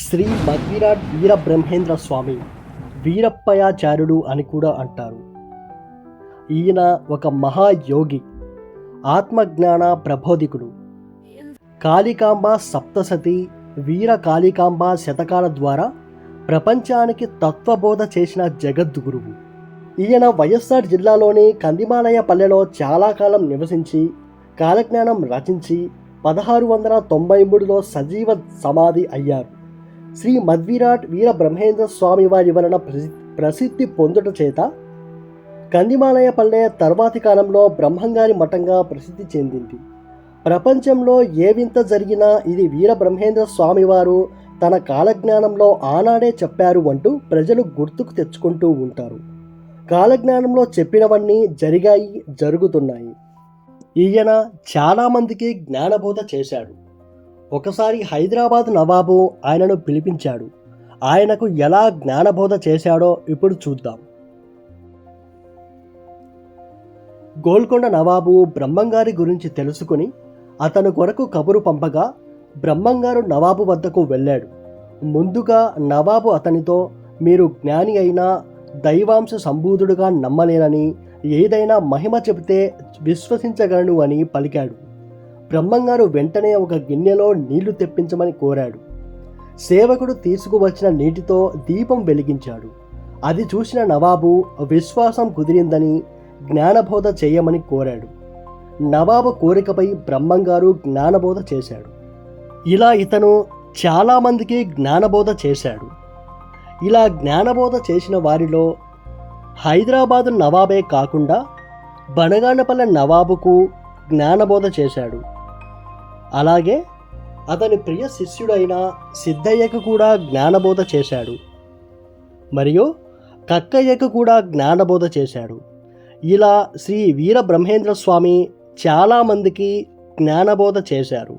శ్రీ మధ్విరాట్ వీరబ్రహ్మేంద్ర స్వామి వీరప్పయాచార్యుడు అని కూడా అంటారు. ఈయన ఒక మహాయోగి ఆత్మజ్ఞాన ప్రబోధికుడు. కాళికాంబ సప్తసతి వీర కాళికాంబ శతకాల ద్వారా ప్రపంచానికి తత్వబోధ చేసిన జగద్గురువు. ఈయన వైఎస్ఆర్ జిల్లాలోని కందిమాలయ పల్లెలో చాలా కాలం నివసించి కాలజ్ఞానం రచించి పదహారు వందల తొంభై మూడులో సజీవ సమాధి అయ్యారు. శ్రీ మద్విరాట్ వీర బ్రహ్మేంద్ర స్వామి వారి వలన ప్రసి- ప్రసిద్ధి పొందుట చేత కందిమాలయ పల్లె తర్వాతి కాలంలో బ్రహ్మంగారి మఠంగా ప్రసిద్ధి చెందింది. ప్రపంచంలో ఏ వింత జరిగినా ఇది వీర బ్రహ్మేంద్ర స్వామివారు తన కాలజ్ఞానంలో ఆనాడే చెప్పారు అంటూ ప్రజలు గుర్తుకు తెచ్చుకుంటూ ఉంటారు. కాలజ్ఞానంలో చెప్పినవన్నీ జరిగాయి జరుగుతున్నాయి. ఈయన చాలామందికి జ్ఞానబోధ చేశాడు. ఒకసారి హైదరాబాద్ నవాబు ఆయనను పిలిపించాడు. ఆయనకు ఎలా జ్ఞానబోధ చేశాడో ఇప్పుడు చూద్దాం. గోల్కొండ నవాబు బ్రహ్మంగారి గురించి తెలుసుకుని అతను కొరకు కబురు పంపగా బ్రహ్మంగారు నవాబు వద్దకు వెళ్ళాడు. ముందుగా నవాబు అతనితో మీరు జ్ఞాని అయినా దైవాంశ సంబూధుడుగా నమ్మలేనని ఏదైనా మహిమ చెబితే విశ్వసించగలను అని పలికాడు. బ్రహ్మంగారు వెంటనే ఒక గిన్నెలో నీళ్ళు తెప్పించమని కోరాడు. సేవకుడు తీసుకువచ్చిన నీటితో దీపం వెలిగించాడు. అది చూసిన నవాబు విశ్వాసం కుదిరిందని జ్ఞానబోధ చేయమని కోరాడు. నవాబు కోరికపై బ్రహ్మంగారు జ్ఞానబోధ చేశాడు. ఇలా ఇతను చాలామందికి జ్ఞానబోధ చేశాడు. ఇలా జ్ఞానబోధ చేసిన వారిలో హైదరాబాదు నవాబే కాకుండా బనగానపల్లె నవాబుకు జ్ఞానబోధ చేశాడు. అలాగే అతని ప్రియ శిష్యుడైన సిద్ధయ్యకు కూడా జ్ఞానబోధ చేశాడు. మరియు కక్కయ్యకు కూడా జ్ఞానబోధ చేశాడు. ఇలా శ్రీ వీర బ్రహ్మేంద్ర స్వామి చాలామందికి జ్ఞానబోధ చేశారు.